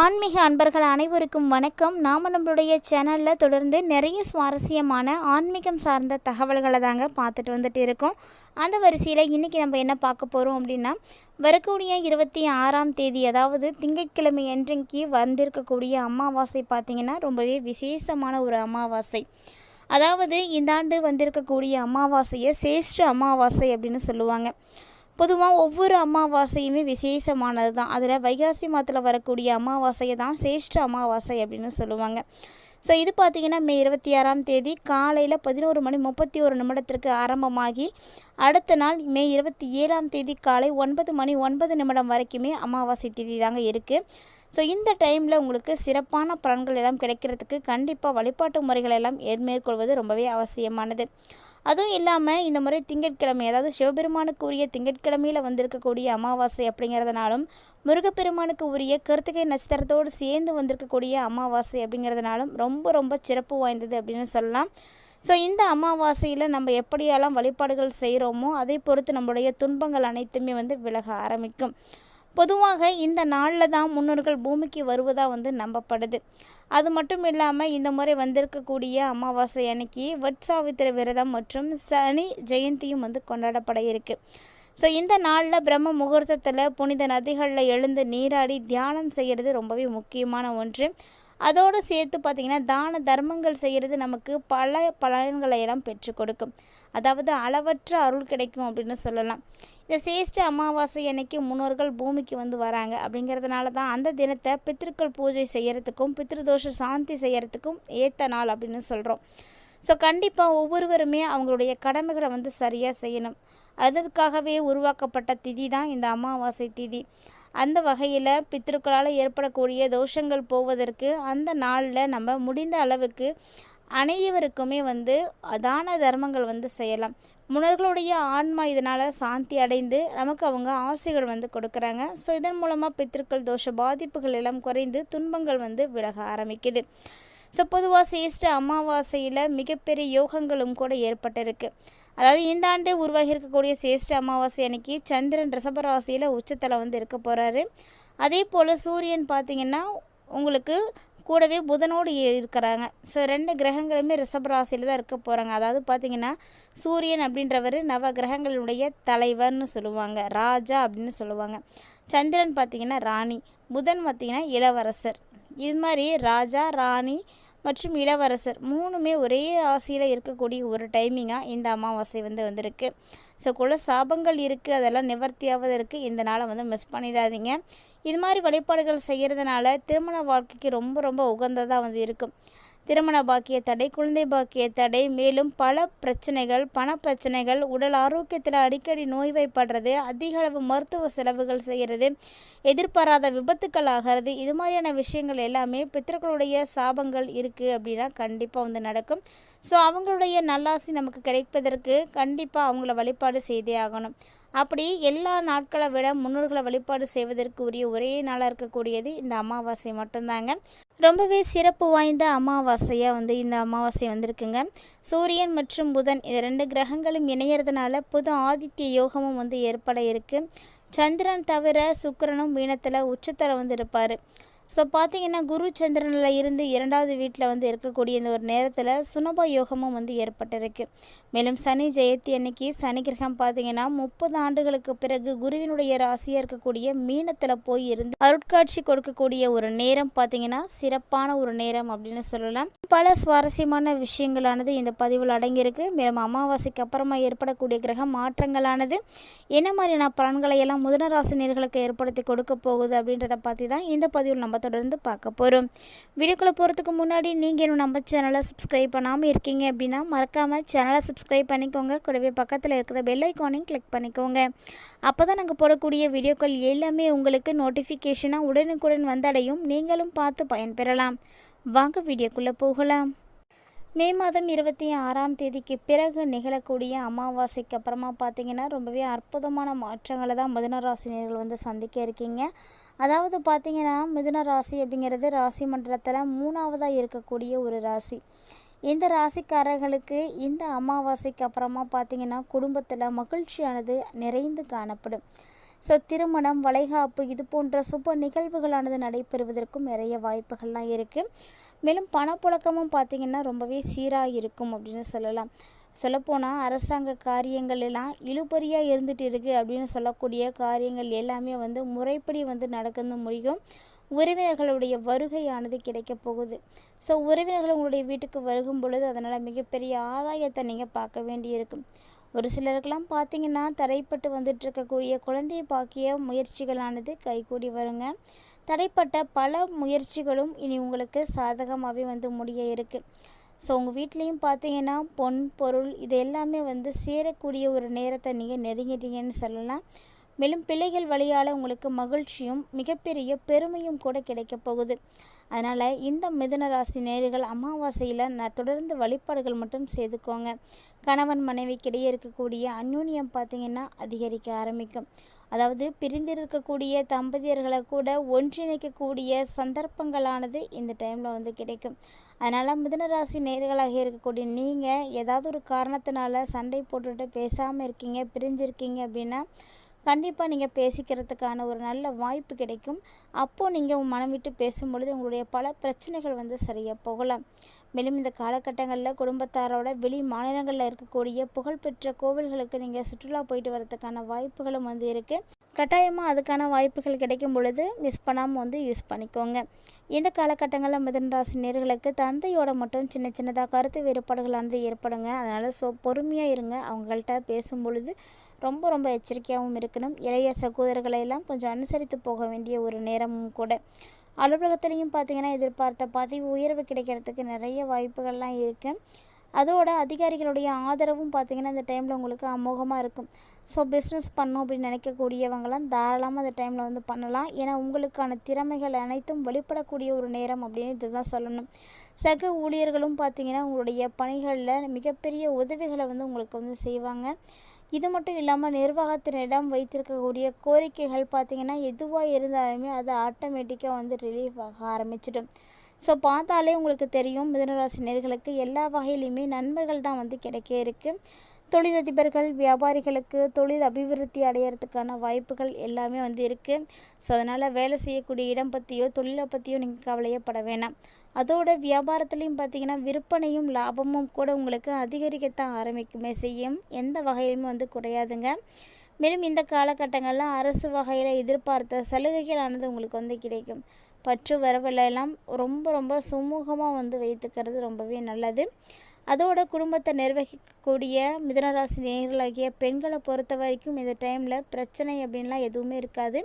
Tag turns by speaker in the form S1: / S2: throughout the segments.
S1: ஆன்மீக அன்பர்கள் அனைவருக்கும் வணக்கம். நாம் நம்மளுடைய சேனலில் தொடர்ந்து நிறைய சுவாரஸ்யமான ஆன்மீகம் சார்ந்த தகவல்களை தாங்க பார்த்துட்டு வந்துட்டு இருக்கோம். அந்த வரிசையில் இன்றைக்கி நம்ம என்ன பார்க்க போகிறோம் அப்படின்னா வரக்கூடிய இருபத்தி ஆறாம் தேதி அதாவது திங்கட்கிழமை அன்றைக்கு வந்திருக்கக்கூடிய அமாவாசை பார்த்திங்கன்னா ரொம்பவே விசேஷமான ஒரு அமாவாசை. அதாவது இந்த ஆண்டு வந்திருக்கக்கூடிய அமாவாசையை சேஷ்ட அமாவாசை அப்படின்னு சொல்லுவாங்க. பொதுவாக ஒவ்வொரு அமாவாசையுமே விசேஷமானது தான் அதில் வைகாசி மாதத்தில் வரக்கூடிய அமாவாசையை தான் சிரேஷ்ட அமாவாசை அப்படின்னு சொல்லுவாங்க. ஸோ இது பார்த்திங்கன்னா மே இருபத்தி ஆறாம் தேதி காலையில் பதினோரு மணி முப்பத்தி ஒரு நிமிடத்திற்கு ஆரம்பமாகி அடுத்த நாள் மே இருபத்தி ஏழாம் தேதி காலை ஒன்பது மணி ஒன்பது நிமிடம் வரைக்குமே அமாவாசை தேதி தாங்க இருக்குது ஸோ இந்த டைமில் உங்களுக்கு சிறப்பான பலன்கள் எல்லாம் கிடைக்கிறதுக்கு கண்டிப்பாக வழிபாட்டு முறைகள் எல்லாம் மேற்கொள்வது ரொம்பவே அவசியமானது. அதுவும் இல்லாமல் இந்த முறை திங்கட்கிழமை அதாவது சிவபெருமானுக்கு உரிய திங்கட்கிழமையில் வந்திருக்கக்கூடிய அமாவாசை அப்படிங்கிறதுனாலும் முருகப்பெருமானுக்கு உரிய கருத்துக்கை நட்சத்திரத்தோடு சேர்ந்து வந்திருக்கக்கூடிய அமாவாசை அப்படிங்கிறதுனாலும் ரொம்ப ரொம்ப சிறப்பு வாய்ந்தது அப்படின்னு சொல்லலாம். ஸோ இந்த அமாவாசையில் நம்ம எப்படியெல்லாம் வழிபாடுகள் செய்கிறோமோ அதை பொறுத்து நம்மளுடைய துன்பங்கள் அனைத்துமே வந்து விலக ஆரம்பிக்கும். பொதுவாக இந்த நாளில் தான் முன்னோர்கள் பூமிக்கு வருவதாக வந்து நம்பப்படுது. அது மட்டும் இல்லாமல் இந்த முறை வந்திருக்கக்கூடிய அமாவாசை அன்னைக்கு வட்சாவித்திர விரதம் மற்றும் சனி ஜெயந்தியும் வந்து கொண்டாடப்பட இருக்கு. ஸோ இந்த நாளில் பிரம்ம முகூர்த்தத்தில் புனித நதிகளில் எழுந்து நீராடி தியானம் செய்கிறது ரொம்பவே முக்கியமான ஒன்று. அதோடு சேர்த்து பார்த்திங்கன்னா தான தர்மங்கள் செய்கிறது நமக்கு பல பலன்களை எல்லாம் பெற்று கொடுக்கும். அதாவது அளவற்ற அருள் கிடைக்கும் அப்படின்னு சொல்லலாம். இந்த சேஷ்ட அமாவாசை அன்னைக்கு முன்னோர்கள் பூமிக்கு வந்து வராங்க. அப்படிங்கிறதுனால தான் அந்த தினத்தை பித்திருக்கள் பூஜை செய்கிறதுக்கும் பித்ருதோஷ சாந்தி செய்கிறதுக்கும் ஏற்ற நாள் அப்படின்னு சொல்கிறோம் ஸோ கண்டிப்பாக ஒவ்வொருவருமே அவங்களுடைய கடமைகளை வந்து சரியாக செய்யணும். அதற்காகவே உருவாக்கப்பட்ட திதி தான் இந்த அமாவாசை திதி. அந்த வகையில் பித்திருக்களால் ஏற்படக்கூடிய தோஷங்கள் போவதற்கு அந்த நாளில் நம்ம முடிந்த அளவுக்கு அனைவருக்குமே வந்து தான தர்மங்கள் வந்து செய்யலாம். முன்னர்களுடைய ஆன்மா இதனால் சாந்தி அடைந்து நமக்கு அவங்க ஆசைகள் வந்து கொடுக்குறாங்க. ஸோ இதன் மூலமாக பித்திருக்கள் தோஷ பாதிப்புகள் எல்லாம் குறைந்து துன்பங்கள் வந்து விலக ஆரம்பிக்குது. ஸோ பொதுவாக சேஷ்ட அமாவாசையில் மிகப்பெரிய யோகங்களும் கூட ஏற்பட்டிருக்கு. அதாவது இந்த ஆண்டு உருவாகி இருக்கக்கூடிய சேஷ்ட அமாவாசை அன்னைக்கு சந்திரன் ரிஷபராசியில் உச்சத்தில் வந்து இருக்க போகிறாரு அதே போல் சூரியன் பார்த்திங்கன்னா உங்களுக்கு கூடவே புதனோடு இருக்கிறாங்க. ஸோ ரெண்டு கிரகங்களுமே ரிஷபராசியில் தான் இருக்க போகிறாங்க அதாவது பார்த்திங்கன்னா சூரியன் அப்படின்றவர் நவ கிரகங்களுடைய தலைவர்னு சொல்லுவாங்க. ராஜா அப்படின்னு சொல்லுவாங்க. சந்திரன் பார்த்திங்கன்னா ராணி. புதன் பார்த்திங்கன்னா இளவரசர். இது மாதிரி ராஜா ராணி மற்றும் இளவரசர். மூணுமே ஒரே ராசியில் இருக்கக்கூடிய ஒரு டைமிங்காக இந்த அமாவாசை வந்து வந்திருக்கு. ஸோ குல சாபங்கள் இருக்குது அதெல்லாம் நிவர்த்தியாவதற்கு இந்த நாளை வந்து மிஸ் பண்ணிடாதீங்க. இது மாதிரி வழிபாடுகள் செய்கிறதுனால திருமண வாழ்க்கைக்கு ரொம்ப ரொம்ப உகந்ததாக வந்து இருக்கும். திருமண பாக்கிய தடை குழந்தை பாக்கிய தடை மேலும் பல பிரச்சனைகள் பண பிரச்சனைகள் உடல் ஆரோக்கியத்தில் அடிக்கடி நோய்வாய்ப்படுறது அதிக அளவு மருத்துவ செலவுகள் செய்கிறது எதிர்பாராத விபத்துக்கள் ஆகிறது. இது மாதிரியான விஷயங்கள் எல்லாமே பித்தர்களுடைய சாபங்கள் இருக்குது அப்படின்னா கண்டிப்பாக வந்து நடக்கும். ஸோ அவங்களுடைய நல்லாசி நமக்கு கிடைப்பதற்கு கண்டிப்பாக அவங்கள வழிபாடு செய்தே ஆகணும். அப்படி எல்லா நாட்களை விட முன்னோர்களை வழிபாடு செய்வதற்கு உரிய ஒரே நாளாக இருக்கக்கூடியது இந்த அமாவாசை மட்டும்தாங்க. ரொம்பவே சிறப்பு வாய்ந்த அமாவாசையாக வந்து இந்த அமாவாசை வந்திருக்குங்க. சூரியன் மற்றும் புதன் இது ரெண்டு கிரகங்களும் இணையறதுனால புது ஆதித்ய யோகமும் வந்து ஏற்பட இருக்குது சந்திரன் தவிர சுக்கரனும் மீனத்தில் உச்சத்தில் வந்து இருப்பார். ஸோ பார்த்தீங்கன்னா குரு சந்திரனில் இருந்து இரண்டாவது வீட்டில் வந்து இருக்கக்கூடிய இந்த ஒரு நேரத்தில் சுனப யோகமும் வந்து ஏற்பட்டிருக்கு. மேலும் சனி ஜெயந்தி அன்னைக்கு சனி கிரகம் பார்த்தீங்கன்னா முப்பது ஆண்டுகளுக்கு பிறகு குருவினுடைய ராசியாக இருக்கக்கூடிய மீனத்தில் போய் இருந்து அருட்காட்சி கொடுக்கக்கூடிய ஒரு நேரம் பார்த்தீங்கன்னா சிறப்பான ஒரு நேரம் அப்படின்னு சொல்லலாம். பல சுவாரஸ்யமான விஷயங்களானது இந்த பதிவில் அடங்கியிருக்கு. மேலும் அமாவாசைக்கு அப்புறமா ஏற்படக்கூடிய கிரக மாற்றங்களானது என்ன மாதிரியான பலன்களை எல்லாம் முதன ராசினியர்களுக்கு ஏற்படுத்தி கொடுக்க போகுது அப்படின்றத பற்றி தான் இந்த பதிவில் நம்ம தொடர்ந்து பார்க்க போகிறோம் வீடியோக்குள்ளே போகிறதுக்கு முன்னாடி நீங்கள் இன்னும் நம்ம சேனலை சப்ஸ்கிரைப் பண்ணாமல் இருக்கீங்க அப்படின்னா மறக்காமல் சேனலை சப்ஸ்கிரைப் பண்ணிக்கோங்க. கூடவே பக்கத்தில் இருக்கிற பெல் ஐக்கானையும் கிளிக் பண்ணிக்கோங்க. அப்போ தான் நாங்கள் போடக்கூடிய வீடியோக்கள் எல்லாமே உங்களுக்கு நோட்டிஃபிகேஷனாக உடனுக்குடன் வந்தடையும். நீங்களும் பார்த்து பயன்பெறலாம் வாங்க வீடியோக்குள்ளே போகலாம். மே மாதம் இருபத்தி ஆறாம் தேதிக்கு பிறகு நிகழக்கூடிய அமாவாசைக்கு அப்புறமா பார்த்தீங்கன்னா ரொம்பவே அற்புதமான மாற்றங்களை தான் மிதுன ராசினியர்கள் வந்து சந்திக்க இருக்கீங்க. அதாவது பார்த்தீங்கன்னா மிதுன ராசி அப்படிங்கிறது ராசி மண்டலத்தில் மூணாவதாக இருக்கக்கூடிய ஒரு ராசி. இந்த ராசிக்காரர்களுக்கு இந்த அமாவாசைக்கு அப்புறமா பார்த்தீங்கன்னா குடும்பத்தில் மகிழ்ச்சியானது நிறைந்து காணப்படும். ஸோ திருமணம் வளைகாப்பு இது போன்ற சுப நிகழ்வுகளானது நடைபெறுவதற்கும் நிறைய வாய்ப்புகள்லாம் இருக்குது மேலும் பணப்புழக்கமும் பார்த்திங்கன்னா ரொம்பவே சீராக இருக்கும் அப்படின்னு சொல்லலாம். சொல்லப்போனால் அரசாங்க காரியங்கள் எல்லாம் இழுபறியாக இருந்துகிட்டு இருக்குது அப்படின்னு சொல்லக்கூடிய காரியங்கள் எல்லாமே வந்து முறைப்படி வந்து நடக்கணும் முடியும். உறவினர்களுடைய வருகையானது கிடைக்க போகுது. ஸோ உறவினர்கள் உங்களுடைய வீட்டுக்கு வருகும் பொழுது அதனால் மிகப்பெரிய ஆதாயத்தை நீங்கள் பார்க்க வேண்டியிருக்கும். ஒரு சிலருக்கெல்லாம் பார்த்தீங்கன்னா தடைப்பட்டு வந்துட்டு இருக்கக்கூடிய குழந்தை பாக்கிய முயற்சிகளானது கைகூடி வருங்க. தடைப்பட்ட பல முயற்சிகளும் இனி உங்களுக்கு சாதகமாகவே வந்து முடிய இருக்குது ஸோ உங்கள் வீட்லேயும் பார்த்தீங்கன்னா பொன் பொருள் இது எல்லாமே வந்து சேரக்கூடிய ஒரு நேரத்தை நீங்கள் நெருங்கிட்டீங்கன்னு சொல்லலாம். மேலும் பிள்ளைகள் வழியால் உங்களுக்கு மகிழ்ச்சியும் மிகப்பெரிய பெருமையும் கூட கிடைக்க போகுது. அதனால் இந்த மிதுன ராசி நேர்கள் அமாவாசையில் நான் தொடர்ந்து வழிபாடுகள் மட்டும் செய்துக்கோங்க. கணவன் மனைவிக்கிடையே இருக்கக்கூடிய அந்யூன்யம் பார்த்திங்கன்னா அதிகரிக்க ஆரம்பிக்கும். அதாவது பிரிந்திருக்கக்கூடிய தம்பதியர்களை கூட ஒன்றிணைக்கக்கூடிய சந்தர்ப்பங்களானது இந்த டைமில் வந்து கிடைக்கும். அதனால் மிதனராசி நேர்களாக இருக்கக்கூடிய நீங்கள் ஏதாவது ஒரு காரணத்தினால சண்டை போட்டுட்டு பேசாமல் இருக்கீங்க பிரிஞ்சிருக்கீங்க அப்படின்னா கண்டிப்பாக நீங்கள் பேசிக்கிறதுக்கான ஒரு நல்ல வாய்ப்பு கிடைக்கும். அப்போது நீங்கள் உங்கள் மனம் விட்டு பேசும்பொழுது உங்களுடைய பல பிரச்சனைகள் வந்து சரியாக போகலாம். மேலும் இந்த காலகட்டங்களில் குடும்பத்தாரோட வெளி மாநிலங்களில் இருக்கக்கூடிய புகழ்பெற்ற கோவில்களுக்கு நீங்கள் சுற்றுலா போயிட்டு வரதுக்கான வாய்ப்புகளும் வந்து இருக்குது கட்டாயமாக அதுக்கான வாய்ப்புகள் கிடைக்கும் பொழுது மிஸ் பண்ணாமல் வந்து யூஸ் பண்ணிக்கோங்க. இந்த காலகட்டங்களில் மிதனராசி நேர்களுக்கு தந்தையோட மட்டும் சின்ன சின்னதாக கருத்து வேறுபாடுகளானது ஏற்படுங்க. அதனால் ஸோ பொறுமையாக இருங்க. அவங்கள்ட்ட பேசும் பொழுது ரொம்ப ரொம்ப எச்சரிக்கையாகவும் இருக்கணும். இளைய சகோதரர்களை எல்லாம் கொஞ்சம் அனுசரித்து போக வேண்டிய ஒரு நேரமும் கூட. அலுவலகத்துலேயும் பார்த்திங்கன்னா எதிர்பார்த்த பதவி உயர்வு கிடைக்கிறதுக்கு நிறைய வாய்ப்புகள்லாம் இருக்குது அதோட அதிகாரிகளுடைய ஆதரவும் பார்த்திங்கன்னா இந்த டைமில் உங்களுக்கு அமோகமாக இருக்கும். ஸோ பிஸ்னஸ் பண்ணும் அப்படின்னு நினைக்கக்கூடியவங்களாம் தாராளமாக அந்த டைமில் வந்து பண்ணலாம். ஏன்னா உங்களுக்கான திறமைகள் அனைத்தும் வெளிப்படக்கூடிய ஒரு நேரம் அப்படின்னு இதுதான் சொல்லணும். சக ஊழியர்களும் பார்த்திங்கன்னா உங்களுடைய பணிகளில் மிகப்பெரிய உதவிகளை வந்து உங்களுக்கு வந்து செய்வாங்க. இது மட்டும் இல்லாமல் நிர்வாகத்தினிடம் வைத்திருக்கக்கூடிய கோரிக்கைகள் பார்த்திங்கன்னா எதுவாக இருந்தாலுமே அது ஆட்டோமேட்டிக்காக வந்து ரிலீஃப் ஆக ஆரம்பிச்சிடும். ஸோ பார்த்தாலே உங்களுக்கு தெரியும் மிதனராசி நேர்களுக்கு எல்லா வகையிலையுமே நன்மைகள் தான் வந்து கிடைக்க இருக்குது தொழிலதிபர்கள் வியாபாரிகளுக்கு தொழில் அபிவிருத்தி அடையிறதுக்கான வாய்ப்புகள் எல்லாமே வந்து இருக்குது ஸோ அதனால் வேலை செய்யக்கூடிய இடம் பற்றியோ தொழிலை பற்றியோ நீங்கள் கவலையப்பட வேணாம். அதோட வியாபாரத்துலேயும் பார்த்தீங்கன்னா விற்பனையும் லாபமும் கூட உங்களுக்கு அதிகரிக்கத்தான் ஆரம்பிக்குமே. செய்யும். எந்த வகையிலுமே வந்து குறையாதுங்க. மேலும் இந்த காலகட்டங்களில் அரசு வகையில் எதிர்பார்த்த சலுகைகளானது உங்களுக்கு வந்து கிடைக்கும். பற்று வரவில்லாம் ரொம்ப ரொம்ப சுமூகமாக வந்து வைத்துக்கிறது ரொம்பவே நல்லது. அதோட குடும்பத்தை நிர்வகிக்கக்கூடிய மிதனராசி நேர்களாகிய பெண்களை பொறுத்த வரைக்கும் இந்த டைமில் பிரச்சனை அப்படின்லாம் எதுவுமே இருக்காது.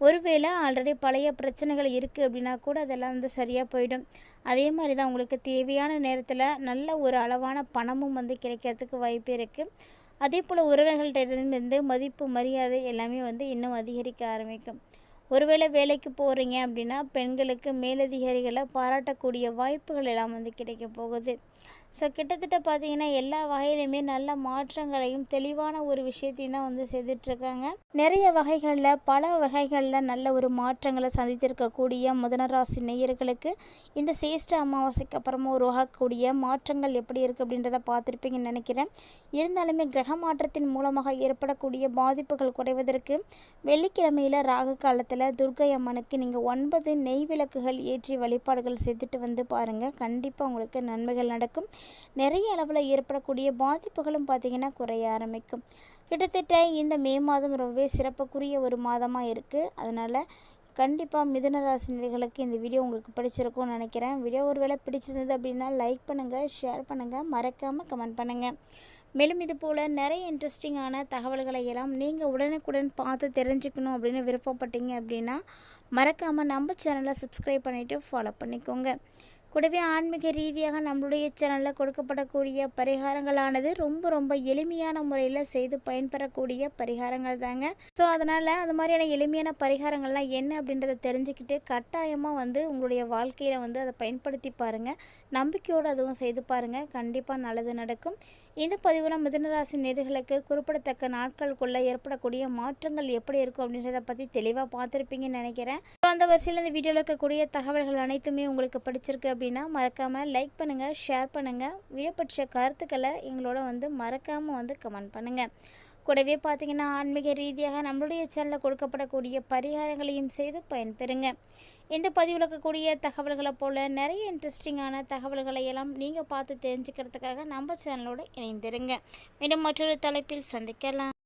S1: ஒருவேளை ஆல்ரெடி பழைய பிரச்சனைகள் இருக்குது அப்படின்னா கூட அதெல்லாம் வந்து சரியாக போயிடும். அதே மாதிரி தான் உங்களுக்கு தேவையான நேரத்தில் நல்ல ஒரு அளவான பணமும் வந்து கிடைக்கிறதுக்கு வாய்ப்பு இருக்குது அதே போல் உறவினர்கள்ட்ட மதிப்பு மரியாதை எல்லாமே வந்து இன்னும் அதிகரிக்க ஆரம்பிக்கும். ஒருவேளை வேலைக்கு போகிறீங்க அப்படின்னா பெண்களுக்கு மேலதிகாரிகளை பாராட்டக்கூடிய வாய்ப்புகள் எல்லாம் வந்து கிடைக்க போகுது. ஸோ கிட்டத்தட்ட பார்த்தீங்கன்னா எல்லா வகையிலுமே நல்ல மாற்றங்களையும் தெளிவான ஒரு விஷயத்தையும் தான் வந்து செய்துட்ருக்காங்க நிறைய வகைகளில் பல வகைகளில் நல்ல ஒரு மாற்றங்களை சந்தித்திருக்கக்கூடிய முதனராசி நேயர்களுக்கு இந்த சேஷ்ட அமாவாசைக்கு அப்புறமா உருவாகக்கூடிய மாற்றங்கள் எப்படி இருக்குது அப்படின்றத பார்த்துருப்பீங்கன்னு நினைக்கிறேன். இருந்தாலுமே கிரக மாற்றத்தின் மூலமாக ஏற்படக்கூடிய பாதிப்புகள் குறைவதற்கு வெள்ளிக்கிழமையில் ராகு காலத்தில் துர்கை அம்மனுக்கு நீங்கள் ஒன்பது நெய் விளக்குகள் ஏற்றி வழிபாடுகள் செய்துட்டு வந்து பாருங்கள் கண்டிப்பாக உங்களுக்கு நன்மைகள் நடக்கும். நிறைய அளவில் ஏற்படக்கூடிய பாதிப்புகளும் பார்த்திங்கன்னா குறைய ஆரம்பிக்கும். கிட்டத்தட்ட இந்த மே மாதம் ரொம்பவே சிறப்புக்குரிய ஒரு மாதமாக இருக்குது அதனால் கண்டிப்பாக மிதுன ராசினிகளுக்கு இந்த வீடியோ உங்களுக்கு பிடிச்சிருக்கும்னு நினைக்கிறேன். வீடியோ ஒரு வேளை பிடிச்சிருந்தது அப்படின்னா லைக் பண்ணுங்கள் ஷேர் பண்ணுங்கள் மறக்காமல் கமெண்ட் பண்ணுங்கள் மேலும் இது போல் நிறைய இன்ட்ரெஸ்டிங்கான தகவல்களை எல்லாம் நீங்கள் உடனுக்குடன் பார்த்து தெரிஞ்சுக்கணும் அப்படின்னு விருப்பப்பட்டீங்க அப்படின்னா மறக்காமல் நம்ம சேனலை சப்ஸ்கிரைப் பண்ணிவிட்டு ஃபாலோ பண்ணிக்கோங்க. கூடவே ஆன்மீக ரீதியாக நம்மளுடைய சேனலில் கொடுக்கப்படக்கூடிய பரிகாரங்களானது ரொம்ப ரொம்ப எளிமையான முறையில் செய்து பயன்பெறக்கூடிய பரிகாரங்கள் தாங்க. ஸோ அதனால் அது மாதிரியான எளிமையான பரிகாரங்கள்லாம் என்ன அப்படின்றத தெரிஞ்சுக்கிட்டு கட்டாயமாக வந்து உங்களுடைய வாழ்க்கையில் வந்து அதை பயன்படுத்தி பாருங்கள் நம்பிக்கையோடு அதுவும் செய்து பாருங்கள் கண்டிப்பாக நல்லது நடக்கும். இந்த பதிவில் மிதனராசி நேர்களுக்கு குறிப்பிடத்தக்க நாட்களுக்குள்ளே ஏற்படக்கூடிய மாற்றங்கள் எப்படி இருக்கும் அப்படின்றத பற்றி தெளிவாக பார்த்துருப்பீங்கன்னு நினைக்கிறேன். ஸோ அந்த வரிசையில் இந்த வீடியோவில் இருக்கக்கூடிய தகவல்கள் அனைத்துமே உங்களுக்கு படிச்சிருக்கு அப்படின்னா மறக்காமல் லைக் பண்ணுங்கள் ஷேர் பண்ணுங்கள் வீடியோ பற்றிய கருத்துக்களை எங்களோட வந்து மறக்காமல் வந்து கமெண்ட் பண்ணுங்கள் கூடவே பார்த்தீங்கன்னா ஆன்மீக ரீதியாக நம்மளுடைய சேனலில் கொடுக்கப்படக்கூடிய பரிகாரங்களையும் செய்து பயன்பெறுங்க. இந்த பதிவில் இருக்கக்கூடிய தகவல்களை போல் நிறைய இன்ட்ரெஸ்டிங்கான தகவல்களை எல்லாம் நீங்கள் பார்த்து தெரிஞ்சுக்கிறதுக்காக நம்ம சேனலோடு இணைந்திருங்க. மீண்டும் மற்றொரு தலைப்பில் சந்திக்கலாம்.